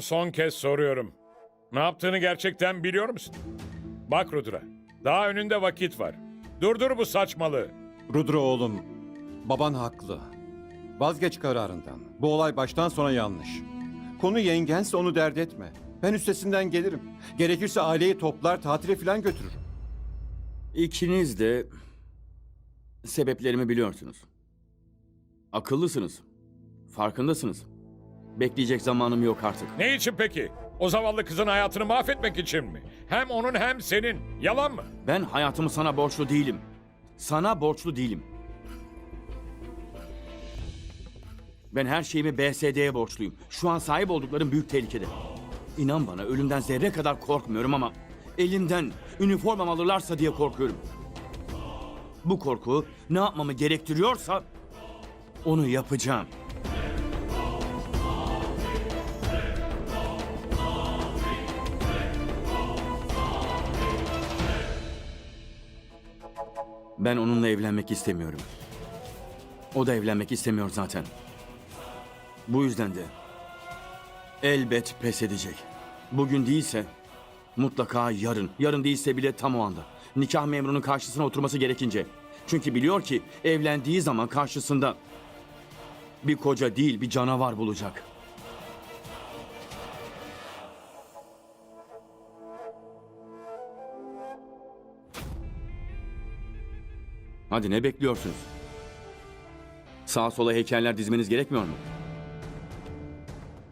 Son kez soruyorum. Ne yaptığını gerçekten biliyor musun? Bak Rudra, daha önünde vakit var. Durdur bu saçmalığı. Rudra oğlum, baban haklı. Vazgeç kararından. Bu olay baştan sona yanlış. Konu yengense onu dert etme. Ben üstesinden gelirim. Gerekirse aileyi toplar, tatile falan götürür. İkiniz de sebeplerimi biliyorsunuz. Akıllısınız. Farkındasınız. Bekleyecek zamanım yok artık. Ne için peki? O zavallı kızın hayatını mahvetmek için mi? Hem onun hem senin. Yalan mı? Ben hayatımı sana borçlu değilim. Sana borçlu değilim. Ben her şeyimi BSD'ye borçluyum. Şu an sahip olduklarım büyük tehlikede. İnan bana ölümden zerre kadar korkmuyorum ama elimden üniformam alırlarsa diye korkuyorum. Bu korku ne yapmamı gerektiriyorsa onu yapacağım. Ben onunla evlenmek istemiyorum. O da evlenmek istemiyor zaten. Bu yüzden de elbet pes edecek. Bugün değilse mutlaka yarın. Yarın değilse bile tam o anda. Nikah memurunun karşısına oturması gerekince. Çünkü biliyor ki evlendiği zaman karşısında bir koca değil bir canavar bulacak. Hadi ne bekliyorsunuz? Sağa sola heykeller dizmeniz gerekmiyor mu?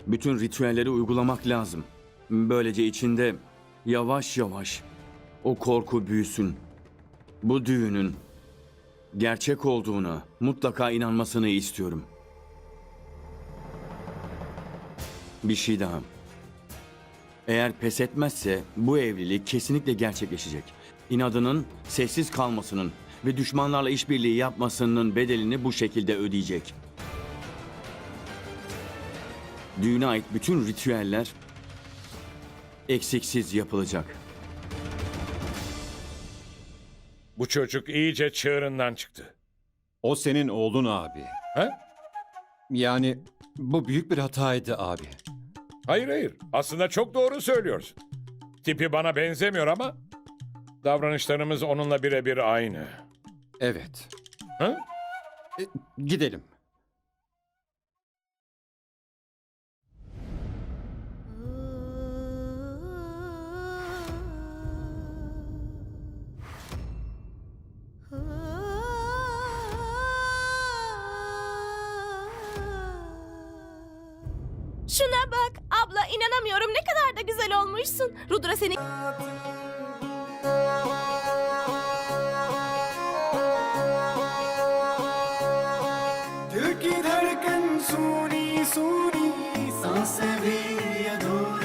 Bütün ritüelleri uygulamak lazım. Böylece içinde yavaş yavaş o korku büyüsün. Bu düğünün gerçek olduğuna mutlaka inanmasını istiyorum. Bir şey daha. Eğer pes etmezse bu evlilik kesinlikle gerçekleşecek. İnadının sessiz kalmasının ve düşmanlarla işbirliği yapmasının bedelini bu şekilde ödeyecek. Düğüne ait bütün ritüeller eksiksiz yapılacak. Bu çocuk iyice çığırından çıktı. O senin oğlun abi. He? Yani bu büyük bir hataydı abi. Hayır hayır. Aslında çok doğru söylüyorsun. Tipi bana benzemiyor ama davranışlarımız onunla birebir aynı. Evet. Hı? Gidelim. Şuna bak abla inanamıyorum ne kadar da güzel olmuşsun. Rudra seni की धड़कन सुनी सुनी सांसें भी अधूरी आधा